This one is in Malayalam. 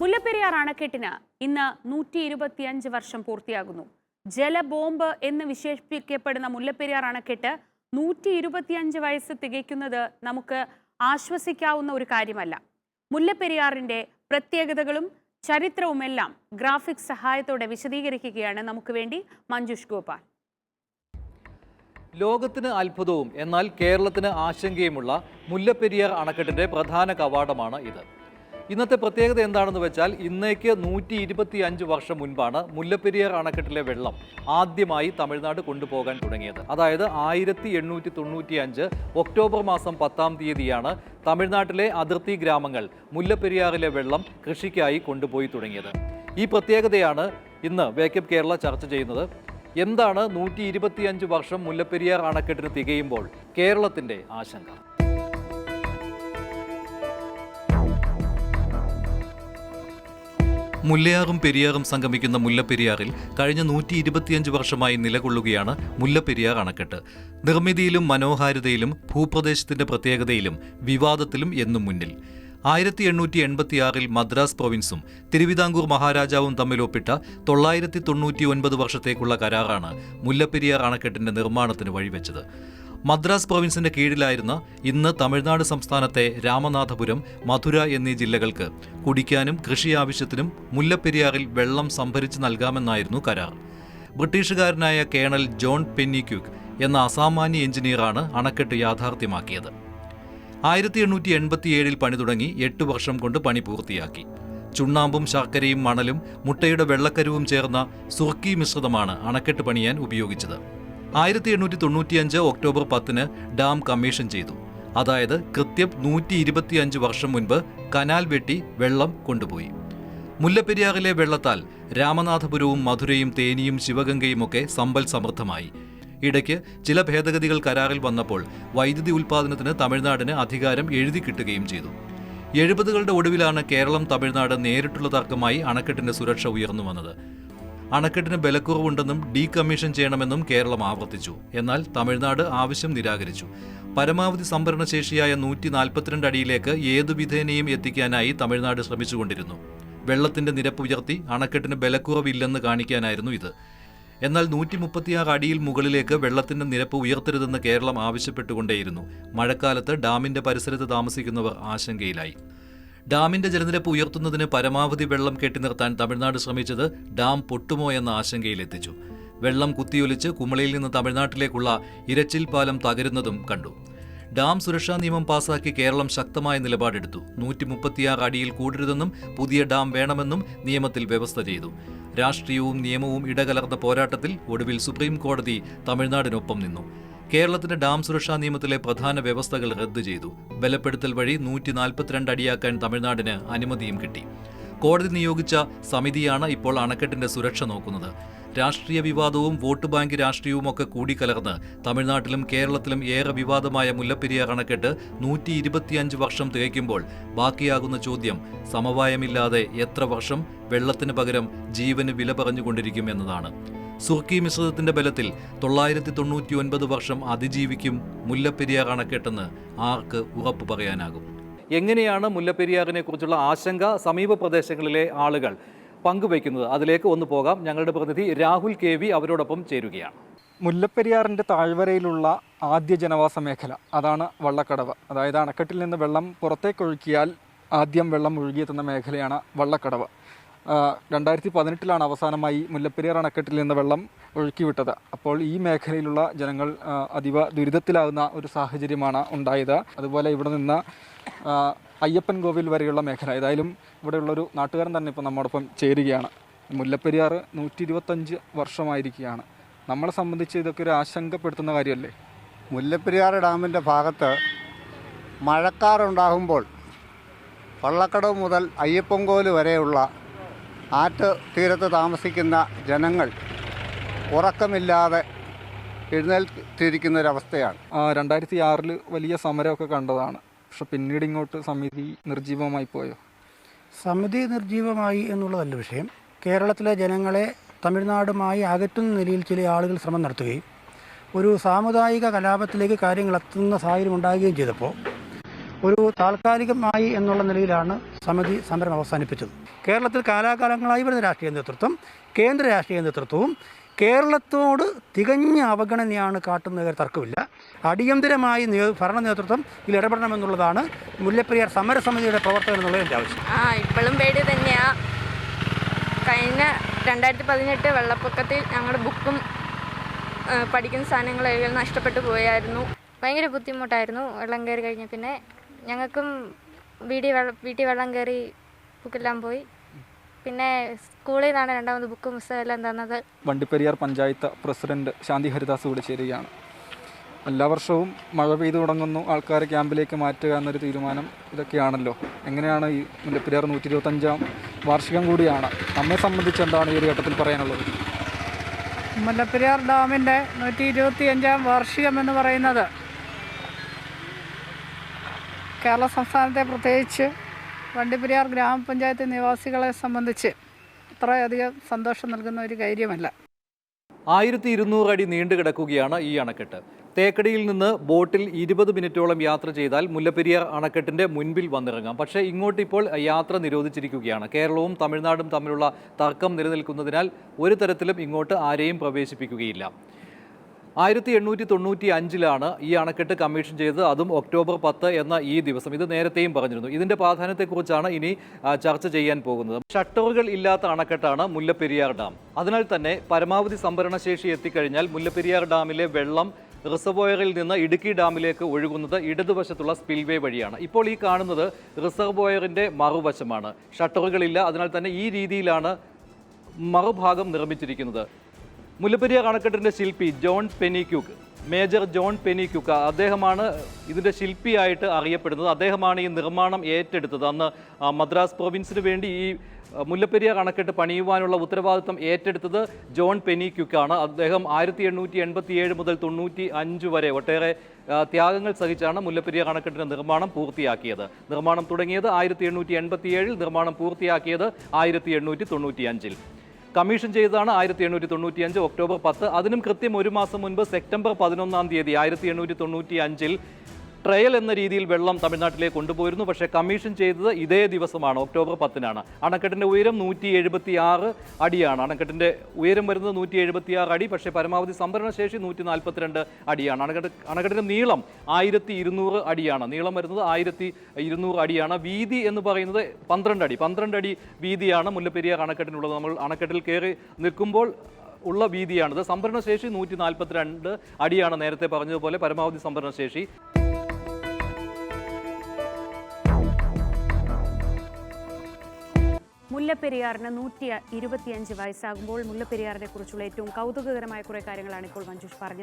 മുല്ലപ്പെരിയാർ അണക്കെട്ടിന് ഇന്ന് നൂറ്റി ഇരുപത്തിയഞ്ച് വർഷം പൂർത്തിയാകുന്നു. ജലബോംബ് എന്ന് വിശേഷിപ്പിക്കപ്പെടുന്ന മുല്ലപ്പെരിയാർ അണക്കെട്ട് നൂറ്റി ഇരുപത്തിയഞ്ച് വയസ്സ് തികയ്ക്കുന്നത് നമുക്ക് ആശ്വസിക്കാവുന്ന ഒരു കാര്യമല്ല. മുല്ലപ്പെരിയാറിന്റെ പ്രത്യേകതകളും ചരിത്രവുമെല്ലാം ഗ്രാഫിക്സ് സഹായത്തോടെ വിശദീകരിക്കുകയാണ് നമുക്ക് വേണ്ടി മഞ്ജുഷ് ഗോപാൽ. ലോകത്തിന് അത്ഭുതവും എന്നാൽ കേരളത്തിന് ആശങ്കയുമുള്ള മുല്ലപ്പെരിയാർ അണക്കെട്ടിന്റെ പ്രധാന കവാടമാണ് ഇത്. ഇന്നത്തെ പ്രത്യേകത എന്താണെന്ന് വെച്ചാൽ ഇന്നേക്ക് നൂറ്റി ഇരുപത്തി അഞ്ച് വർഷം മുൻപാണ് മുല്ലപ്പെരിയാർ അണക്കെട്ടിലെ വെള്ളം ആദ്യമായി തമിഴ്നാട് കൊണ്ടുപോകാൻ തുടങ്ങിയത്. അതായത് ആയിരത്തി എണ്ണൂറ്റി തൊണ്ണൂറ്റി അഞ്ച് ഒക്ടോബർ മാസം പത്താം തീയതിയാണ് തമിഴ്നാട്ടിലെ അതിർത്തി ഗ്രാമങ്ങൾ മുല്ലപ്പെരിയാറിലെ വെള്ളം കൃഷിക്കായി കൊണ്ടുപോയി തുടങ്ങിയത്. ഈ പ്രത്യേകതയാണ് ഇന്ന് വേക്കപ്പ് കേരള ചർച്ച ചെയ്യുന്നത്. എന്താണ് നൂറ്റി ഇരുപത്തിയഞ്ച് വർഷം മുല്ലപ്പെരിയാർ അണക്കെട്ടിന് തികയുമ്പോൾ കേരളത്തിന്റെ ആശങ്ക? മുല്ലയാറും പെരിയാറും സംഗമിക്കുന്ന മുല്ലപ്പെരിയാറിൽ കഴിഞ്ഞ നൂറ്റി ഇരുപത്തിയഞ്ച് വർഷമായി നിലകൊള്ളുകയാണ് മുല്ലപ്പെരിയാർ അണക്കെട്ട്. നിർമ്മിതിയിലും മനോഹാരിതയിലും ഭൂപ്രദേശത്തിന്റെ പ്രത്യേകതയിലും വിവാദത്തിലും എന്നും മുന്നിൽ. ആയിരത്തി എണ്ണൂറ്റി എൺപത്തിയാറിൽ മദ്രാസ് പ്രൊവിൻസും തിരുവിതാംകൂർ മഹാരാജാവും തമ്മിൽ ഒപ്പിട്ട തൊള്ളായിരത്തി തൊണ്ണൂറ്റി ഒൻപത് വർഷത്തേക്കുള്ള കരാറാണ് മുല്ലപ്പെരിയാർ അണക്കെട്ടിന്റെ നിർമ്മാണത്തിന് വഴിവെച്ചത്. മദ്രാസ് പ്രൊവിൻസിന്റെ കീഴിലായിരുന്ന ഇന്ന് തമിഴ്നാട് സംസ്ഥാനത്തെ രാമനാഥപുരം മധുര എന്നീ ജില്ലകൾക്ക് കുടിക്കാനും കൃഷി ആവശ്യത്തിനും മുല്ലപ്പെരിയാറിൽ വെള്ളം സംഭരിച്ച് നൽകാമെന്നായിരുന്നു കരാർ. ബ്രിട്ടീഷുകാരനായ കേണൽ ജോൺ പെന്നിക്യൂക്ക് എന്ന അസാമാന്യ എഞ്ചിനീയറാണ് അണക്കെട്ട് യാഥാർത്ഥ്യമാക്കിയത്. ആയിരത്തി എണ്ണൂറ്റി എൺപത്തിയേഴിൽ പണി തുടങ്ങി എട്ട് വർഷം കൊണ്ട് പണി പൂർത്തിയാക്കി. ചുണ്ണാമ്പും ശർക്കരയും മണലും മുട്ടയുടെ വെള്ളക്കരുവും ചേർന്ന സുർക്കി മിശ്രിതമാണ് അണക്കെട്ട് പണിയാൻ ഉപയോഗിച്ചത്. ആയിരത്തി എണ്ണൂറ്റി തൊണ്ണൂറ്റിയഞ്ച് ഒക്ടോബർ പത്തിന് ഡാം കമ്മീഷൻ ചെയ്തു. അതായത് കൃത്യം നൂറ്റി ഇരുപത്തിയഞ്ച് വർഷം മുൻപ് കനാൽ വെട്ടി വെള്ളം കൊണ്ടുപോയി. മുല്ലപ്പെരിയാറിലെ വെള്ളത്താൽ രാമനാഥപുരവും മധുരയും തേനിയും ശിവഗംഗയുമൊക്കെ സമ്പൽ സമൃദ്ധമായി. ഇടയ്ക്ക് ചില ഭേദഗതികൾ കരാറിൽ വന്നപ്പോൾ വൈദ്യുതി ഉൽപ്പാദനത്തിന് തമിഴ്നാടിന് അധികാരം എഴുതി കിട്ടുകയും ചെയ്തു. എഴുപതുകളുടെ ഒടുവിലാണ് കേരളം തമിഴ്നാട് നേരിട്ടുള്ള തർക്കമായി അണക്കെട്ടിന്റെ സുരക്ഷ ഉയർന്നു വന്നത്. അണക്കെട്ടിന് ബലക്കുറവുണ്ടെന്നും ഡീകമ്മീഷൻ ചെയ്യണമെന്നും കേരളം ആവർത്തിച്ചു. എന്നാൽ തമിഴ്നാട് ആവശ്യം നിരാകരിച്ചു. പരമാവധി സംഭരണശേഷിയായ നൂറ്റി നാൽപ്പത്തിരണ്ട് അടിയിലേക്ക് ഏതു വിധേനയും എത്തിക്കാനായി തമിഴ്നാട് ശ്രമിച്ചുകൊണ്ടിരുന്നു. വെള്ളത്തിന്റെ നിരപ്പ് ഉയർത്തി അണക്കെട്ടിന് ബലക്കുറവില്ലെന്ന് കാണിക്കാനായിരുന്നു ഇത്. എന്നാൽ നൂറ്റി മുപ്പത്തിയാറ് അടിയിൽ മുകളിലേക്ക് വെള്ളത്തിന്റെ നിരപ്പ് ഉയർത്തരുതെന്ന് കേരളം ആവശ്യപ്പെട്ടുകൊണ്ടേയിരുന്നു. മഴക്കാലത്ത് ഡാമിന്റെ പരിസരത്ത് താമസിക്കുന്നവർ ആശങ്കയിലായി. ഡാമിന്റെ ജലനിരപ്പ് ഉയർത്തുന്നതിന് പരമാവധി വെള്ളം കെട്ടിനിർത്താൻ തമിഴ്നാട് ശ്രമിച്ചത് ഡാം പൊട്ടുമോ എന്ന ആശങ്കയിലെത്തിച്ചു. വെള്ളം കുത്തിയൊലിച്ച് കുമളിയിൽ നിന്ന് തമിഴ്നാട്ടിലേക്കുള്ള ഇരച്ചിൽ പാലം തകരുന്നതും കണ്ടു. ഡാം സുരക്ഷാ നിയമം പാസാക്കി കേരളം ശക്തമായ നിലപാടെടുത്തു. നൂറ്റി മുപ്പത്തിയാറ് അടിയിൽ കൂടരുതെന്നും പുതിയ ഡാം വേണമെന്നും നിയമത്തിൽ വ്യവസ്ഥ ചെയ്തു. രാഷ്ട്രീയവും നിയമവും ഇടകലർന്ന പോരാട്ടത്തിൽ ഒടുവിൽ സുപ്രീം കോടതി തമിഴ്നാടിനൊപ്പം നിന്നു. കേരളത്തിന്റെ ഡാം സുരക്ഷാ നിയമത്തിലെ പ്രധാന വ്യവസ്ഥകൾ റദ്ദു ചെയ്തു. ബലപ്പെടുത്തൽ വഴി നൂറ്റി നാൽപ്പത്തിരണ്ട് അടിയാക്കാൻ തമിഴ്നാടിന് അനുമതിയും കിട്ടി. കോടതി നിയോഗിച്ച സമിതിയാണ് ഇപ്പോൾ അണക്കെട്ടിന്റെ സുരക്ഷ നോക്കുന്നത്. രാഷ്ട്രീയ വിവാദവും വോട്ട് ബാങ്ക് രാഷ്ട്രീയവും ഒക്കെ കൂടിക്കലർന്ന് തമിഴ്നാട്ടിലും കേരളത്തിലും ഏറെ വിവാദമായ മുല്ലപ്പെരിയാർ അണക്കെട്ട് നൂറ്റി ഇരുപത്തിയഞ്ച് വർഷം തികയ്ക്കുമ്പോൾ ബാക്കിയാകുന്ന ചോദ്യം സമവായമില്ലാതെ എത്ര വർഷം വെള്ളത്തിന് പകരം ജീവന് വില പറഞ്ഞുകൊണ്ടിരിക്കും എന്നതാണ്. സുർക്കി മിശ്രിതത്തിന്റെ ബലത്തിൽ തൊള്ളായിരത്തി തൊണ്ണൂറ്റി ഒൻപത് വർഷം അതിജീവിക്കും മുല്ലപ്പെരിയാർ അണക്കെട്ടെന്ന് ആർക്ക് ഉറപ്പ് പറയാനാകും? എങ്ങനെയാണ് മുല്ലപ്പെരിയാറിനെ കുറിച്ചുള്ള ആശങ്ക സമീപ പ്രദേശങ്ങളിലെ ആളുകൾ പങ്കുവയ്ക്കുന്നത്? അതിലേക്ക് ഒന്ന് പോകാം. ഞങ്ങളുടെ പ്രതിനിധി രാഹുൽ കെ വി അവരോടൊപ്പം ചേരുകയാണ്. മുല്ലപ്പെരിയാറിന്റെ താഴ്വരയിലുള്ള ആദ്യ ജനവാസ മേഖല അതാണ് വള്ളക്കടവ്. അതായത് അണക്കെട്ടിൽ നിന്ന് വെള്ളം പുറത്തേക്ക് ഒഴുക്കിയാൽ ആദ്യം വെള്ളം ഒഴുകിയെത്തുന്ന മേഖലയാണ് വള്ളക്കടവ്. രണ്ടായിരത്തി പതിനെട്ടിലാണ് അവസാനമായി മുല്ലപ്പെരിയാർ അണക്കെട്ടിൽ നിന്ന് വെള്ളം ഒഴുക്കിവിട്ടത്. അപ്പോൾ ഈ മേഖലയിലുള്ള ജനങ്ങൾ അതിവ ദുരിതത്തിലാകുന്ന ഒരു സാഹചര്യമാണ് ഉണ്ടായത്. അതുപോലെ ഇവിടെ നിന്ന് അയ്യപ്പൻ കോവിൽ വരെയുള്ള മേഖല ഏതായാലും ഇവിടെയുള്ളൊരു നാട്ടുകാരൻ തന്നെ ഇപ്പോൾ നമ്മോടൊപ്പം ചേരുകയാണ്. മുല്ലപ്പെരിയാർ നൂറ്റി ഇരുപത്തഞ്ച് വർഷമായിരിക്കുകയാണ്. നമ്മളെ സംബന്ധിച്ച് ഇതൊക്കെ ഒരു ആശങ്കപ്പെടുത്തുന്ന കാര്യമല്ലേ? മുല്ലപ്പെരിയാർ ഡാമിന്റെ ഭാഗത്ത് മഴക്കാറുണ്ടാകുമ്പോൾ വള്ളക്കടവ് മുതൽ അയ്യപ്പൻകോൽ വരെയുള്ള ആറ്റ് തീരത്ത് താമസിക്കുന്ന ജനങ്ങൾ ഉറക്കമില്ലാതെ എഴുന്നേൽത്തിരിക്കുന്ന ഒരവസ്ഥയാണ് ആ, രണ്ടായിരത്തി ആറിൽ വലിയ സമരമൊക്കെ കണ്ടതാണ്. പക്ഷെ പിന്നീട് ഇങ്ങോട്ട് സമിതി നിർജീവമായി പോയോ? സമിതി നിർജീവമായി എന്നുള്ളതല്ല വിഷയം. കേരളത്തിലെ ജനങ്ങളെ തമിഴ്നാടുമായി അകറ്റുന്ന നിലയിൽ ചില ആളുകൾ ശ്രമം നടത്തുകയും ഒരു സാമുദായിക കലാപത്തിലേക്ക് കാര്യങ്ങൾ എത്തുന്ന സാഹചര്യം ഉണ്ടാകുകയും ചെയ്തപ്പോൾ ഒരു താൽക്കാലികമായി എന്നുള്ള നിലയിലാണ് സമിതി സമരം അവസാനിപ്പിച്ചത്. കേരളത്തിൽ കാലാകാലങ്ങളായി വരുന്ന രാഷ്ട്രീയ നേതൃത്വം കേന്ദ്ര രാഷ്ട്രീയ നേതൃത്വവും കേരളത്തോട് തികഞ്ഞ അവഗണനയാണ് കാട്ടുന്ന കാര്യം തർക്കമില്ല. അടിയന്തരമായി ഭരണ നേതൃത്വം ഇതിൽ ഇടപെടണമെന്നുള്ളതാണ് മുല്ലപ്പെരിയാർ സമരസമിതിയുടെ പ്രവർത്തകർ എന്നുള്ളത് എന്റെ ആവശ്യം. ആ ഇപ്പോഴും പേടി തന്നെയാ. കഴിഞ്ഞ രണ്ടായിരത്തി പതിനെട്ട് വെള്ളപ്പൊക്കത്തിൽ ഞങ്ങളുടെ ബുക്കും പഠിക്കുന്ന സാധനങ്ങളെല്ലാം നഷ്ടപ്പെട്ടു പോയായിരുന്നു. ഭയങ്കര ബുദ്ധിമുട്ടായിരുന്നു. വെള്ളം കയറി കഴിഞ്ഞ പിന്നെ ഞങ്ങൾക്കും വീട്ടിൽ വെള്ളം വീട്ടിൽ വെള്ളം കയറി ബുക്കെല്ലാം പോയി. പിന്നെ സ്കൂളിൽ നിന്നാണ് രണ്ടാമത് ബുക്ക് പുസ്തകമെല്ലാം തന്നത്. വണ്ടിപ്പെരിയാർ പഞ്ചായത്ത് പ്രസിഡന്റ് ശാന്തി ഹരിദാസ് കൂടി ചേരുകയാണ്. എല്ലാ വർഷവും മഴ പെയ്തു തുടങ്ങുന്നു. ആൾക്കാരെ ക്യാമ്പിലേക്ക് മാറ്റുക എന്നൊരു തീരുമാനം ഇതൊക്കെയാണല്ലോ. എങ്ങനെയാണ് ഈ മുല്ലപ്പെരിയാർ നൂറ്റി ഇരുപത്തഞ്ചാം വാർഷികം കൂടിയാണ്? നമ്മെ സംബന്ധിച്ച് എന്താണ് ഈ ഒരു ഘട്ടത്തിൽ പറയാനുള്ളത്? മുല്ലപ്പെരിയാർ ഡാമിന്റെ നൂറ്റി ഇരുപത്തി അഞ്ചാം വാർഷികം എന്ന് പറയുന്നത് കേരള സംസ്ഥാനത്തെ പ്രത്യേകിച്ച് വണ്ടിപ്പെരിയാർ ഗ്രാമപഞ്ചായത്ത് നിവാസികളെ സംബന്ധിച്ച് അത്രയധികം സന്തോഷം നൽകുന്ന ഒരു കാര്യമല്ല. ആയിരത്തി ഇരുന്നൂറ് അടി നീണ്ടു കിടക്കുകയാണ് ഈ അണക്കെട്ട്. തേക്കടിയിൽ നിന്ന് ബോട്ടിൽ ഇരുപത് മിനിറ്റോളം യാത്ര ചെയ്താൽ മുല്ലപ്പെരിയാർ അണക്കെട്ടിന്റെ മുൻപിൽ വന്നിറങ്ങാം. പക്ഷേ ഇങ്ങോട്ട് ഇപ്പോൾ യാത്ര നിരോധിച്ചിരിക്കുകയാണ്. കേരളവും തമിഴ്നാടും തമ്മിലുള്ള തർക്കം നിലനിൽക്കുന്നതിനാൽ ഒരു തരത്തിലും ഇങ്ങോട്ട് ആരെയും പ്രവേശിപ്പിക്കുകയില്ല. ആയിരത്തി എണ്ണൂറ്റി തൊണ്ണൂറ്റി അഞ്ചിലാണ് ഈ അണക്കെട്ട് കമ്മീഷൻ ചെയ്തത്. അതും ഒക്ടോബർ പത്ത് എന്ന ഈ ദിവസം. ഇത് നേരത്തെയും പറഞ്ഞിരുന്നു. ഇതിന്റെ പ്രാധാന്യത്തെക്കുറിച്ചാണ് ഇനി ചർച്ച ചെയ്യാൻ പോകുന്നത്. ഷട്ടറുകൾ ഇല്ലാത്ത അണക്കെട്ടാണ് മുല്ലപ്പെരിയാർ ഡാം. അതിനാൽ തന്നെ പരമാവധി സംഭരണശേഷി എത്തിക്കഴിഞ്ഞാൽ മുല്ലപ്പെരിയാർ ഡാമിലെ വെള്ളം റിസർവോയറിൽ നിന്ന് ഇടുക്കി ഡാമിലേക്ക് ഒഴുകുന്നത് ഇടതുവശത്തുള്ള സ്പിൽവേ വഴിയാണ്. ഇപ്പോൾ ഈ കാണുന്നത് റിസർവോയറിന്റെ മറുവശമാണ്. ഷട്ടറുകളില്ല. അതിനാൽ തന്നെ ഈ രീതിയിലാണ് മറുഭാഗം നിർമ്മിച്ചിരിക്കുന്നത്. മുല്ലപ്പെരിയാർ അണക്കെട്ടിന്റെ ശില്പി John Pennycuick. Major John Pennycuick അദ്ദേഹമാണ് ഇതിന്റെ ശില്പിയായിട്ട് അറിയപ്പെടുന്നത്. അദ്ദേഹമാണ് ഈ നിർമ്മാണം ഏറ്റെടുത്തത്. അന്ന് മദ്രാസ് പ്രൊവിൻസിന് വേണ്ടി ഈ മുല്ലപ്പെരിയാർ അണക്കെട്ട് പണിയുവാനുള്ള ഉത്തരവാദിത്തം ഏറ്റെടുത്തത് ജോൺ പെനിക്യൂക്കാണ്. അദ്ദേഹം ആയിരത്തി എണ്ണൂറ്റി എൺപത്തി ഏഴ് മുതൽ തൊണ്ണൂറ്റി അഞ്ച് വരെ ഒട്ടേറെ ത്യാഗങ്ങൾ സഹിച്ചാണ് മുല്ലപ്പെരിയാർ അണക്കെട്ടിന്റെ നിർമ്മാണം പൂർത്തിയാക്കിയത്. നിർമ്മാണം തുടങ്ങിയത് ആയിരത്തി എണ്ണൂറ്റി എൺപത്തി ഏഴിൽ നിർമ്മാണം പൂർത്തിയാക്കിയത് ആയിരത്തി എണ്ണൂറ്റി തൊണ്ണൂറ്റി അഞ്ചിൽ കമ്മീഷൻ ചെയ്തതാണ് ആയിരത്തി എണ്ണൂറ്റി തൊണ്ണൂറ്റി അഞ്ച് ഒക്ടോബർ പത്ത്. അതിനും കൃത്യം ഒരു മാസം മുൻപ് സെപ്റ്റംബർ പതിനൊന്നാം തീയതി ആയിരത്തി എണ്ണൂറ്റി തൊണ്ണൂറ്റി അഞ്ചിൽ ട്രയൽ എന്ന രീതിയിൽ വെള്ളം തമിഴ്നാട്ടിലേക്ക് കൊണ്ടുപോയിരുന്നു. പക്ഷേ കമ്മീഷൻ ചെയ്തത് ഇതേ ദിവസമാണ് ഒക്ടോബർ പത്തിനാണ്. അണക്കെട്ടിന്റെ ഉയരം നൂറ്റി എഴുപത്തി ആറ് അടിയാണ്. അണക്കെട്ടിന്റെ ഉയരം വരുന്നത് നൂറ്റി എഴുപത്തി ആറ് അടി പക്ഷേ പരമാവധി സംഭരണശേഷി നൂറ്റി നാൽപ്പത്തിരണ്ട് അടിയാണ്. അണക്കെട്ട് അണക്കെട്ടിന്റെ നീളം ആയിരത്തി ഇരുന്നൂറ് അടിയാണ്. നീളം വരുന്നത് ആയിരത്തി ഇരുന്നൂറ് അടിയാണ്. വീതി എന്ന് പറയുന്നത് പന്ത്രണ്ട് അടി. പന്ത്രണ്ട് അടി വീതിയാണ് മുല്ലപ്പെരിയാർ അണക്കെട്ടിനുള്ളത്. നമ്മൾ അണക്കെട്ടിൽ കയറി നിൽക്കുമ്പോൾ ഉള്ള വീതിയാണിത്. സംഭരണശേഷി നൂറ്റി നാൽപ്പത്തിരണ്ട് അടിയാണ് നേരത്തെ പറഞ്ഞതുപോലെ പരമാവധി സംഭരണശേഷി മുല്ലപ്പെരിയാറിന് നൂറ്റി ഇരുപത്തിയഞ്ച് വയസ്സാകുമ്പോൾ മുല്ലപ്പെരിയാറിനെ കുറിച്ചുള്ള ഏറ്റവും കൗതുകകരമായ കുറേ കാര്യങ്ങളാണ് ഇപ്പോൾ മഞ്ജുഷ് പറഞ്ഞത്.